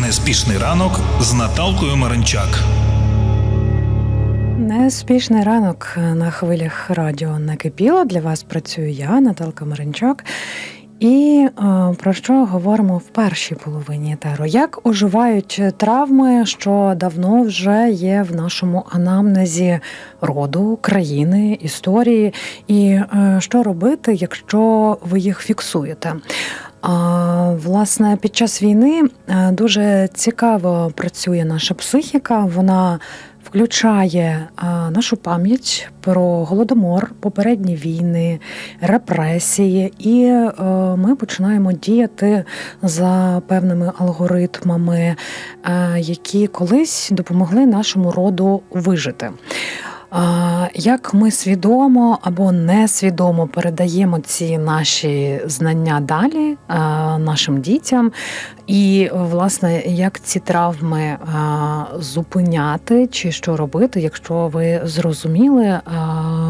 Неспішний ранок з Наталкою Маринчак. Неспішний ранок на хвилях радіо накипіло. Для вас працюю я, Наталка Маринчак. І е, про що говоримо в першій половині етеру? Як оживають травми, що давно вже є в нашому анамнезі роду, країни, історії, і е, що робити, якщо ви їх фіксуєте? А, Власне, під час війни е, дуже цікаво працює наша психіка. Вона включає а, нашу пам'ять про голодомор, попередні війни, репресії, і е, ми починаємо діяти за певними алгоритмами, е, які колись допомогли нашому роду вижити. Як ми свідомо або несвідомо передаємо ці наші знання далі нашим дітям, і власне як ці травми зупиняти, чи що робити, якщо ви зрозуміли,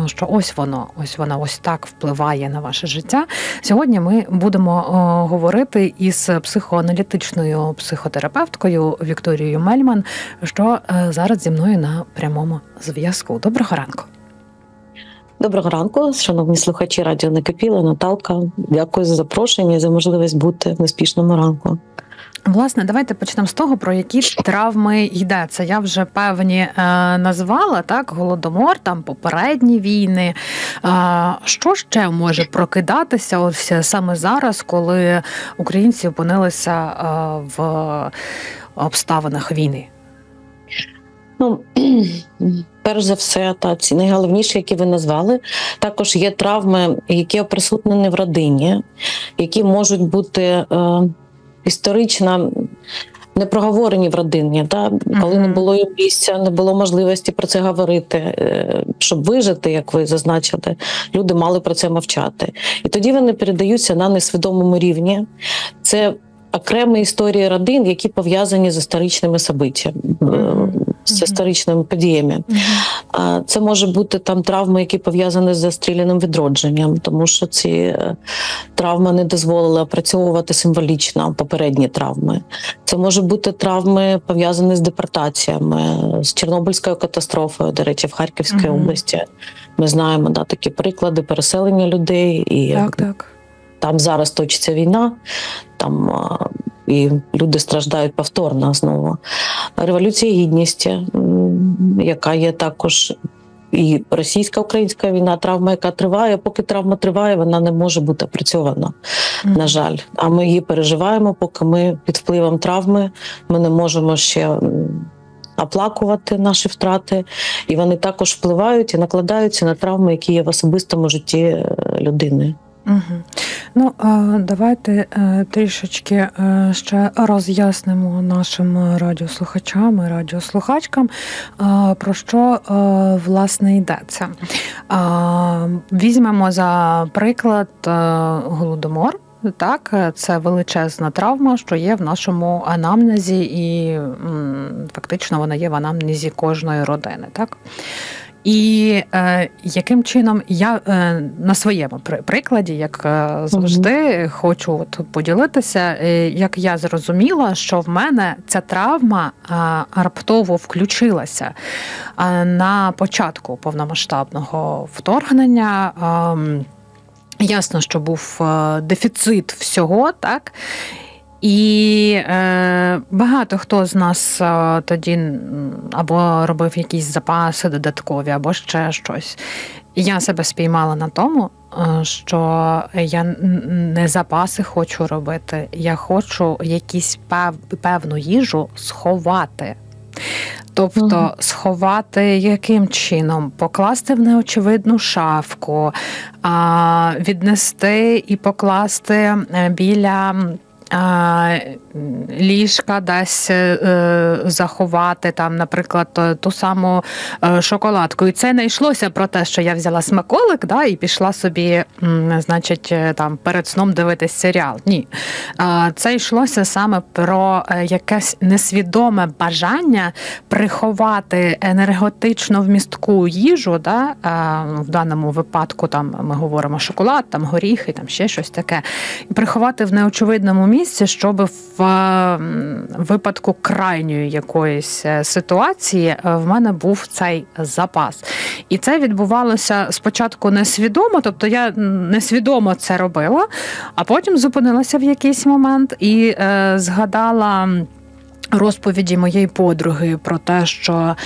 що ось воно, ось воно ось так впливає на ваше життя. Сьогодні ми будемо говорити із психоаналітичною психотерапевткою Вікторією Мельман, що зараз зі мною на прямому зв'язку. Доброго ранку. Доброго ранку, шановні слухачі Радіо Накипіло, Наталка. Дякую за запрошення і за можливість бути в неспішному ранку. Власне, давайте почнемо з того, про які травми йдеться. Я вже певні е, назвала так: голодомор, там попередні війни. Е, що ще може прокидатися ось саме зараз, коли українці опинилися е, в обставинах війни? Ну, перш за все, та ці найголовніші, які ви назвали, також є травми, які оприсутнені в родині, які можуть бути е, історично не проговорені в родині, та коли не було їм місця, не було можливості про це говорити, е, щоб вижити, як ви зазначили, люди мали про це мовчати. І тоді вони передаються на несвідомому рівні. Це окремі історії родин, які пов'язані з історичними событиями, з історичними подіями. Це може бути там травми, які пов'язані з застріляним відродженням, тому що ці е, травми не дозволили опрацьовувати символічно попередні травми. Це може бути травми пов'язані з депортаціями, з Чорнобильською катастрофою, до речі, в Харківській Мгм. області. Ми знаємо да, такі приклади переселення людей, і Так, так. там зараз точиться війна, там і люди страждають повторно знову. Революція гідності, яка є також. І російсько-українська війна, травма, яка триває. Поки травма триває, вона не може бути опрацьована. На жаль, а ми її переживаємо, поки ми під впливом травми ми не можемо ще оплакувати наші втрати, і вони також впливають і накладаються на травми, які є в особистому житті е, людини. Угу. Ну, давайте е, трішечки е, ще роз'яснимо нашим радіослухачам і радіослухачкам, про що е, власне йдеться. Візьмемо за приклад голодомор. Так, це величезна травма, що є в нашому анамнезі, і фактично вона є в анамнезі кожної родини. Так? І е, яким чином я е, на своєму прикладі, як е, завжди, хочу от поділитися, е, як я зрозуміла, що в мене ця травма е, раптово включилася е, на початку повномасштабного вторгнення. Е, Ясно, що був е, дефіцит всього, так. І е, багато хто з нас е, тоді або робив якісь запаси додаткові, або ще щось. Я себе спіймала на тому, е, що я не запаси хочу робити, я хочу якісь пев, певну їжу сховати. Тобто Мгм. сховати яким чином? Покласти в неочевидну шафку, віднести і покласти е, біля. Ліжка десь е, заховати там, наприклад, ту саму е, шоколадку. І це не йшлося про те, що я взяла смаколик, да, і пішла собі, значить, е, там перед сном дивитись серіал. Ні. Це йшлося саме про якесь несвідоме бажання приховати енергетично вмістку їжу. Да? а, В даному випадку там ми говоримо шоколад, там горіхи, там ще щось таке. І приховати в неочевидному місці. Місці, щоб в випадку крайньої якоїсь е, ситуації е, в мене був цей запас. І це відбувалося спочатку несвідомо, тобто я несвідомо це робила, а потім зупинилася в якийсь момент і е, згадала. Розповіді моєї подруги про те, що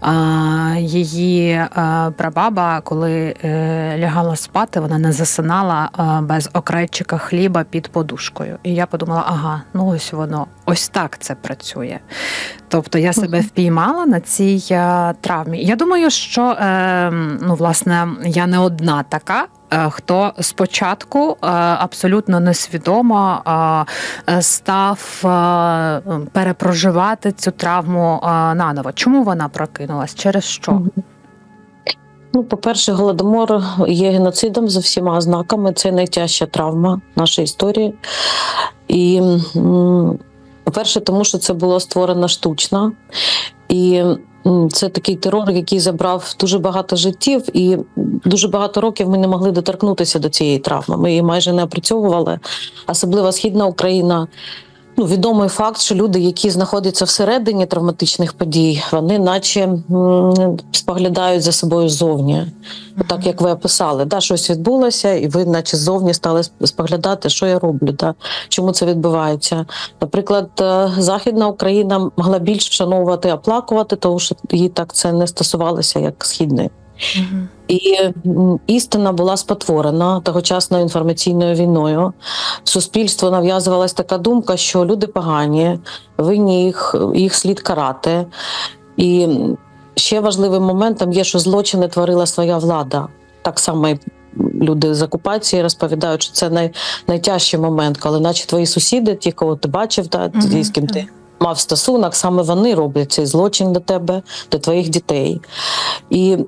а, її а, прабаба, коли е, лягала спати, вона не засинала а, без окрейчика хліба під подушкою. І я подумала, ага, ну ось воно, ось так це працює. Тобто я себе впіймала на цій е, травмі. Я думаю, що е, ну, власне я не одна така. Е, Хто спочатку е, абсолютно несвідомо е, став перепроживати цю травму наново. Чому вона прокинулась? Через що? Ну, по-перше, голодомор є геноцидом за всіма ознаками. Це найтяжча травма нашої історії. І, по-перше, тому що це було створено штучно. І це такий терор, який забрав дуже багато життів, і дуже багато років ми не могли доторкнутися до цієї травми. Ми її майже не опрацьовували. Особливо східна Україна. Ну, відомий факт, що люди, які знаходяться всередині травматичних подій, вони наче споглядають за собою ззовні. Так як ви описали, да, щось відбулося, і ви, наче ззовні, стали споглядати, що я роблю, да, чому це відбувається. Наприклад, е, Західна Україна могла більш вшановувати, оплакувати, тому що їй так це не стосувалося, як східної. Мгм. І істина була спотворена тогочасною інформаційною війною. В суспільство нав'язувалась така думка, що люди погані, винні їх, їх слід карати. І ще важливим моментом є, що злочини творила своя влада. Так само і люди з окупації розповідають, що це най, найтяжчий момент, коли наче твої сусіди, ті, кого ти бачив, та, ті, з ким ти мав стосунок, саме вони роблять цей злочин до тебе, до твоїх дітей. І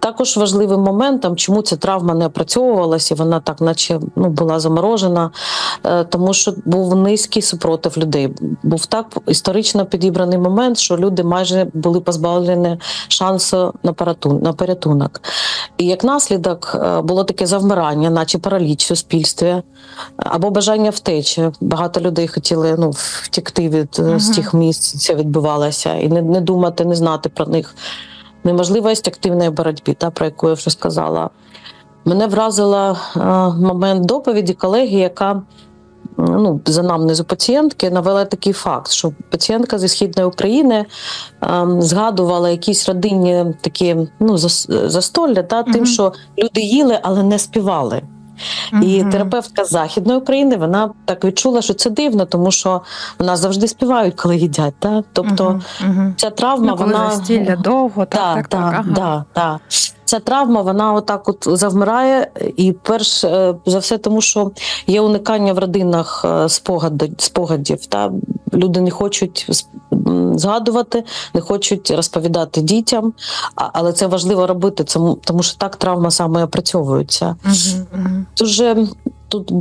також важливим моментом, чому ця травма не опрацьовувалася, вона так, наче ну, була заморожена, е, тому що був низький супротив людей. Був так історично підібраний момент, що люди майже були позбавлені шансу на порятун- на порятунок. І як наслідок е, було таке завмирання, наче параліч суспільстві, або бажання втечі. Багато людей хотіли ну, втекти від е, з тих місць, це відбувалося, і не, не думати, не знати про них неможливість активної боротьби, та, про яку я вже сказала. Мене вразила е, момент доповіді колеги, яка ну, за намнезу пацієнтки навела такий факт, що пацієнтка зі східної України е, згадувала якісь родинні такі ну, зас- застолля, та, тим, що люди їли, але не співали. І терапевтка Західної України вона так відчула, що це дивно, тому що в нас завжди співають, коли їдять. Та? Тобто Мгм. Мгм. ця травма, Ну, коли вона застілля довго, так, так, так, так, так, ага. да, да. Ця травма вона отак от завмирає, і перш е, за все, тому що є уникання в родинах е, спогади, спогадів. Та люди не хочуть згадувати, не хочуть розповідати дітям, але це важливо робити, тому що так травма саме опрацьовується. Дуже тут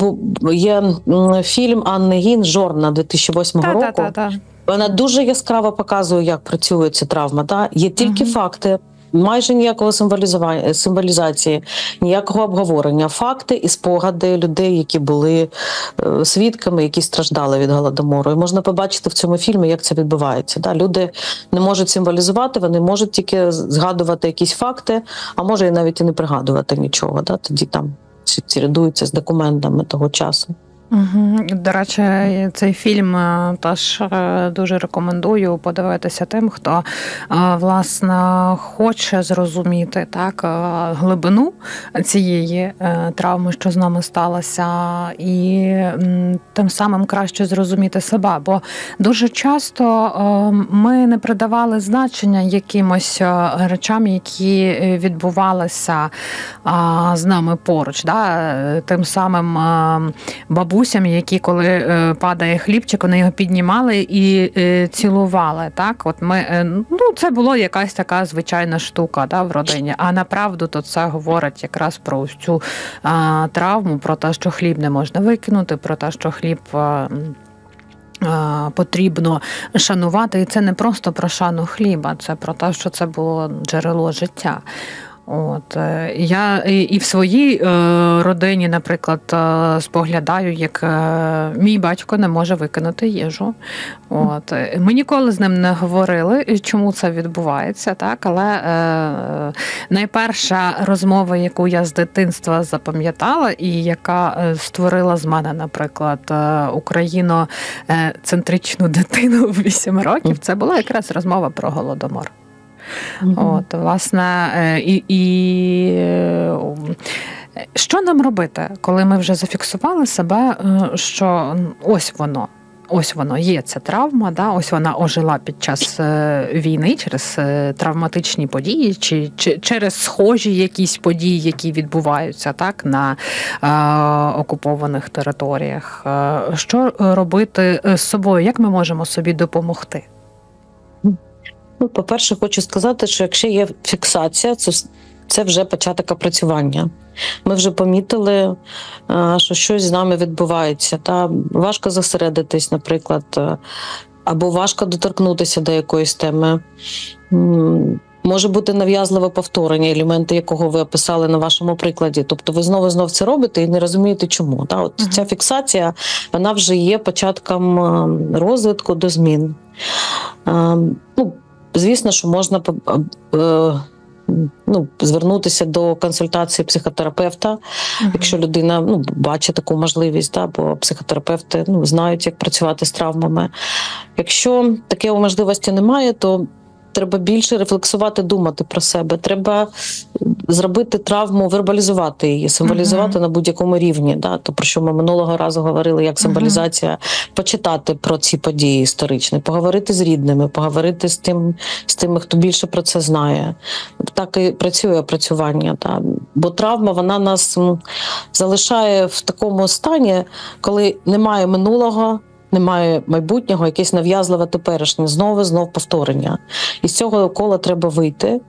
є фільм Анни Гін Жорна 2008 Та, року. та, та, та. Вона дуже яскраво показує, як працює ця травма. Та? Є тільки факти, майже ніякого символізування, символізації, ніякого обговорення. Факти і спогади людей, які були е, свідками, які страждали від голодомору. І можна побачити в цьому фільмі, як це відбувається. Да? Люди не можуть символізувати, вони можуть тільки згадувати якісь факти, а може і навіть і не пригадувати нічого. Да? Тоді там чередуються з документами того часу. До речі, цей фільм е, теж е, дуже рекомендую подивитися тим, хто е, власне хоче зрозуміти так глибину цієї травми, що з нами сталося, і тим самим краще зрозуміти себе. Бо дуже часто ми не придавали значення якимось речам, які відбувалися з нами поруч. Да? Тим самим а, бабусям, які коли е, падає хлібчик, вони його піднімали і е, цілували. Так, от ми е, ну це було якась така звичайна штука да, в родині. А направду то це говорить якраз про ось цю а, травму, про те, що хліб не можна викинути, про те, що хліб. а, Потрібно шанувати, і це не просто про шану хліба, це про те, що це було джерело життя. От е, я і, в своїй е, родині, наприклад, е, споглядаю, як мій батько не може викинути їжу. От ми ніколи з ним не говорили, чому це відбувається, так але найперша розмова, яку я з дитинства запам'ятала, і яка створила з мене, наприклад, україноцентричну дитину в 8 років, це була якраз розмова про голодомор. От, власне, е, і, і е, що нам робити, коли ми вже зафіксували себе, е, що ось воно. Ось воно є ця травма, да, ось вона ожила під час війни через травматичні події, чи, чи через схожі якісь події, які відбуваються так на е, окупованих територіях. Що робити з собою? Як ми можемо собі допомогти? Ну, по-перше, хочу сказати, що якщо є фіксація, це, це вже початок опрацювання. Ми вже помітили, е, що щось з нами відбувається. Та важко зосередитись, наприклад, е, або важко доторкнутися до якоїсь теми. Може бути нав'язливе повторення, елементи якого ви описали на вашому прикладі. Тобто ви знову знов це робите і не розумієте, чому. Та? От. Ця фіксація вона вже є початком е, розвитку до змін. Е, Ну, звісно, що можна е, ну, звернутися до консультації психотерапевта, якщо людина ну, бачить таку можливість, да, бо психотерапевти ну, знають, як працювати з травмами. Якщо такої можливості немає, то треба більше рефлексувати, думати про себе. Треба зробити травму, вербалізувати її, символізувати Мгм. на будь-якому рівні. Да? То про що ми минулого разу говорили, як символізація, почитати про ці події історичні, поговорити з рідними, поговорити з тим, з тими, хто більше про це знає. Так і працює опрацювання. Да? Бо травма вона нас залишає в такому стані, коли немає минулого. Немає майбутнього, якесь нав'язливе теперішнє, знову знов повторення. І з цього кола треба вийти.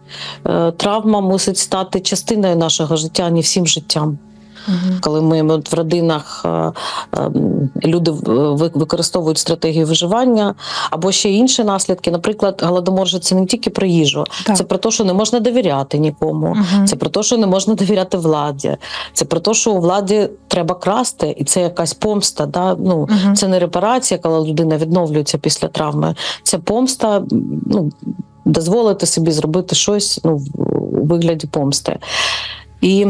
Е, Травма мусить стати частиною нашого життя, а не всім життям. Коли ми от в родинах е, е, люди ви- використовують стратегію виживання, або ще інші наслідки. Наприклад, голодомор же це не тільки про їжу, Так. це про те, що не можна довіряти нікому. Мгм. Це про те, що не можна довіряти владі. Це про те, що у владі треба красти, і це якась помста. Да? Ну, Мгм. це не репарація, коли людина відновлюється після травми. Це помста, ну, дозволити собі зробити щось ну, в- у вигляді помсти. І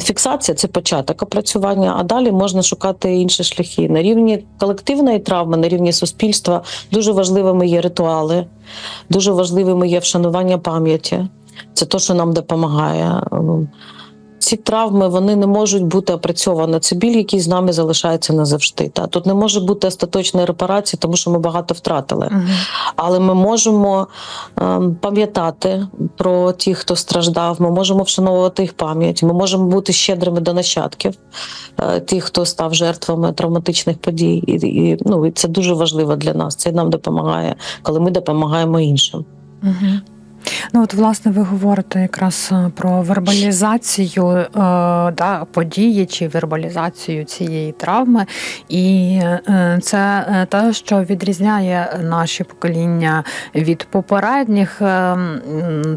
фіксація це початок опрацювання, а далі можна шукати інші шляхи. На рівні колективної травми, на рівні суспільства дуже важливими є ритуали, дуже важливими є вшанування пам'яті. Це те, що нам допомагає. Ці травми вони не можуть бути опрацьовані. Це біль, який з нами залишається назавжди. Та тут не може бути остаточної репарації, тому що ми багато втратили. Мгм. Але ми можемо ем, пам'ятати про тих, хто страждав. Ми можемо вшановувати їх пам'ять. Ми можемо бути щедрими до нащадків, е, тих, хто став жертвами травматичних подій. І, і, ну, і це дуже важливо для нас. Це нам допомагає, коли ми допомагаємо іншим. Мгм. Ну, от, власне, ви говорите якраз е, про вербалізацію е, да, події чи вербалізацію цієї травми. І е, це е, те, що відрізняє наші покоління від попередніх. Е,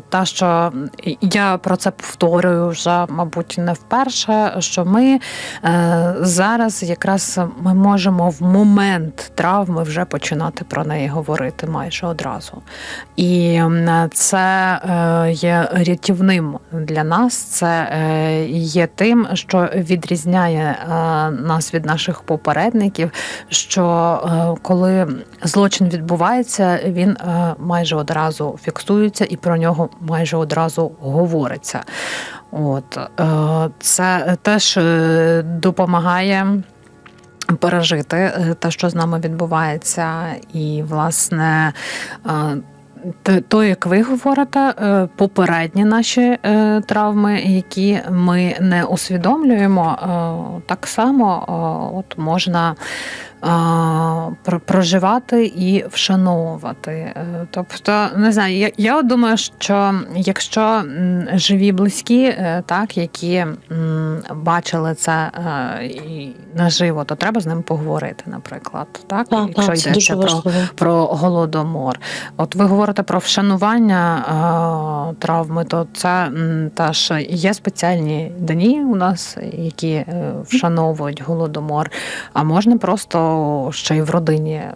Та, що я про це повторюю вже, мабуть, не вперше, що ми е, зараз якраз ми можемо в момент травми вже починати про неї говорити майже одразу. І м, це е, є рятівним для нас. Це е, є тим, що відрізняє е, нас від наших попередників. Що коли злочин відбувається, він майже одразу фіксується і про нього майже одразу говориться. От це теж допомагає пережити те, що з нами відбувається, і власне. То, як ви говорите, е, попередні наші е, травми, які ми не усвідомлюємо, е, так само от можна проживати і вшановувати. Е, Тобто, не знаю, я, я думаю, що якщо живі близькі, е, так, які бачили це е, наживо, то треба з ним поговорити, наприклад. Так, Так, якщо так, йдеться про важливо. про голодомор. От ви говорите про вшанування травми, то це теж є спеціальні дні у нас, які вшановують голодомор. А можна просто ще й в родині е,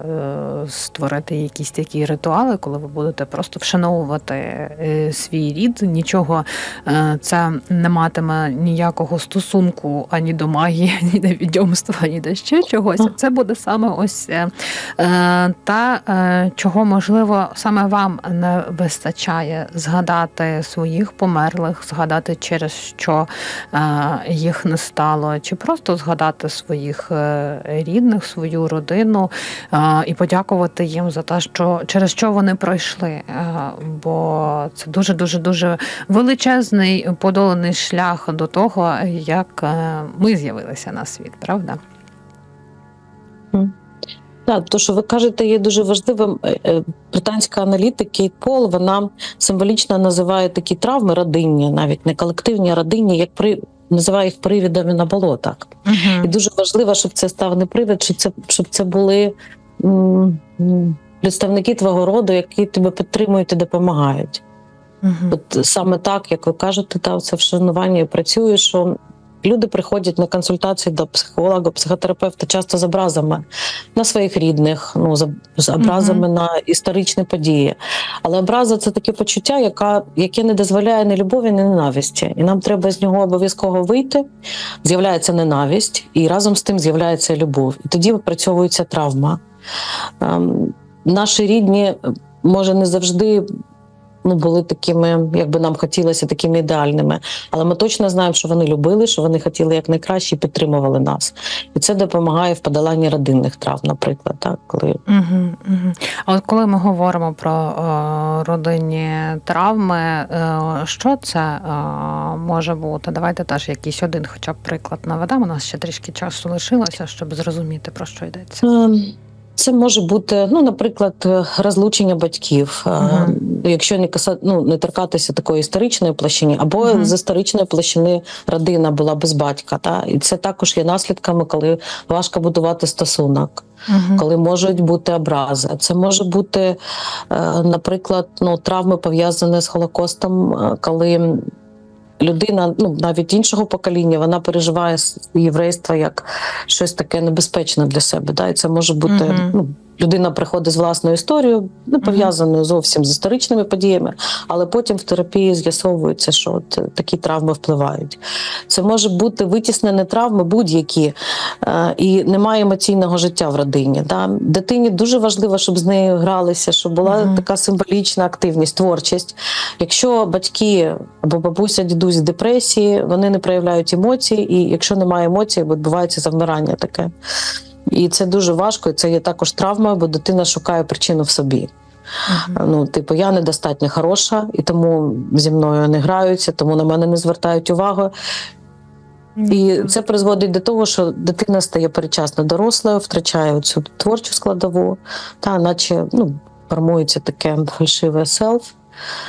створити якісь такі ритуали, коли ви будете просто вшановувати е, свій рід. Нічого е, це не матиме ніякого стосунку ані до магії, ані до відьомства, ані до ще чогось. Це буде саме ось та чого можливо саме вам не вистачає згадати своїх померлих, згадати через що їх не стало, чи просто згадати своїх рідних, свою родину е, і подякувати їм за те, що через що вони пройшли. Е, Бо це дуже дуже дуже величезний подоланий шлях до того, як е, ми з'явилися на світ, правда? Так, то, що ви кажете, є дуже важливим. Британська аналітик Кейт Пол вона символічно називає такі травми родинні, навіть не колективні, а родинні, як при називає їх привідами на болотах. І дуже важливо, щоб це став не привід, щоб це, щоб це були м, м, представники твого роду, які тебе підтримують і допомагають. Мгм. От саме так, як ви кажете, та це вшанування працює, що люди приходять на консультації до психолога, психотерапевта часто з образами на своїх рідних, ну з, образами на історичні події. Але образа це таке почуття, яка, яке не дозволяє ні любові, ні ненависті. І нам треба з нього обов'язково вийти. З'являється ненависть, і разом з тим з'являється любов. І тоді випрацьовується травма. Ем, наші рідні, може, не завжди ну, були такими, як би нам хотілося, такими ідеальними. Але ми точно знаємо, що вони любили, що вони хотіли якнайкраще і підтримували нас. І це допомагає в подоланні родинних травм, наприклад, так, коли Угу, угу. А от коли ми говоримо про е, родинні травми, е, що це е, може бути? Давайте теж якийсь один, хоча б приклад наведемо. У нас ще трішки часу лишилося, щоб зрозуміти про що йдеться. Це може бути, ну, наприклад, е, розлучення батьків, Е, Мгм. якщо не ну, не торкатися такої історичної площини, або Мгм. з історичної площини родина була без батька. Та? І це також є наслідками, коли важко будувати стосунок. Угу. коли можуть бути образи. Це може бути, е, наприклад, ну, травми пов'язані з Холокостом, коли людина, ну навіть іншого покоління, вона переживає єврейство як щось таке небезпечне для себе. Да? І це може бути ну, людина приходить з власною історією, не пов'язаною зовсім з історичними подіями, але потім в терапії з'ясовується, що от е, такі травми впливають. Це може бути витіснені травми будь-які, е, і немає емоційного життя в родині. Да? Дитині дуже важливо, щоб з нею гралися, щоб була Мгм. така символічна активність, творчість. Якщо батьки або бабуся, дідусь в депресії, вони не проявляють емоцій, і якщо немає емоцій, відбувається завмирання таке. І це дуже важко, і це є також травма, бо дитина шукає причину в собі. Ну, типу, я недостатньо хороша, і тому зі мною не граються, тому на мене не звертають увагу. І це призводить до того, що дитина стає перечасно дорослою, втрачає цю творчу складову, та наче ну, формується таке фальшиве селф.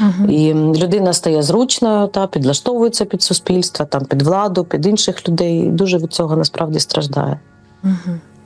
Мгм. І людина стає зручною, та підлаштовується під суспільство, там під владу, під інших людей. І дуже від цього насправді страждає. Угу.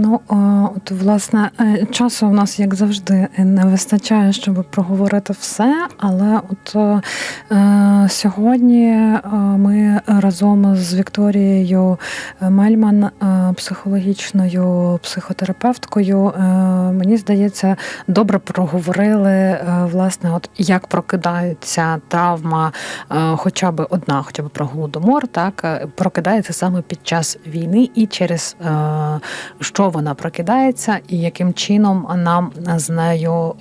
Ну, от власне, е, часу в нас, як завжди, не вистачає, щоб проговорити все. Але от е, сьогодні е, ми разом з Вікторією Мельман, психологічною психотерапевткою, мені здається, добре проговорили власне, от як прокидається травма, хоча б одна, хоча б про голодомор, так прокидається саме під час війни і через що вона прокидається, і яким чином нам з нею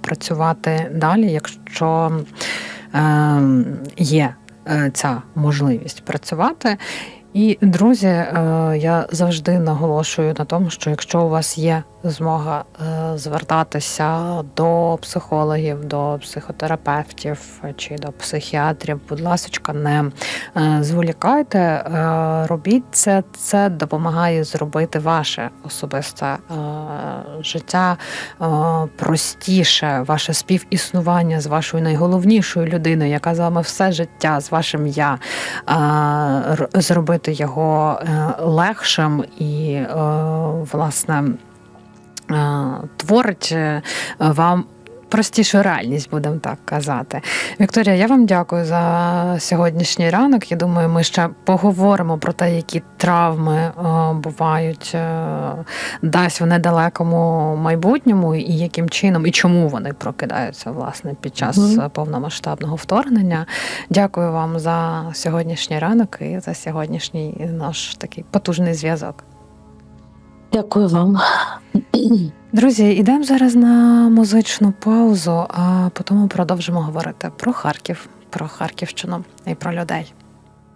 працювати далі, якщо е, є е, ця можливість працювати. І друзі, е, я завжди наголошую на тому, що якщо у вас є змога е, звертатися до психологів, до психотерапевтів чи до психіатрів, будь ласка, не е, зволікайте, робіть це. Це допомагає зробити ваше особисте життя простіше, ваше співіснування з вашою найголовнішою людиною, яка з вами все життя, з вашим я, р- зробити його е, легшим і, е, власне, е, творить вам. Простішу реальність, будемо так казати. Вікторія, я вам дякую за сьогоднішній ранок. Я думаю, ми ще поговоримо про те, які травми е, бувають е, десь в недалекому майбутньому, і яким чином і чому вони прокидаються власне під час е, повномасштабного вторгнення. Дякую вам за сьогоднішній ранок і за сьогоднішній наш такий потужний зв'язок. Дякую вам. Друзі, ідемо зараз на музичну паузу, а потім продовжимо говорити про Харків, про Харківщину і про людей.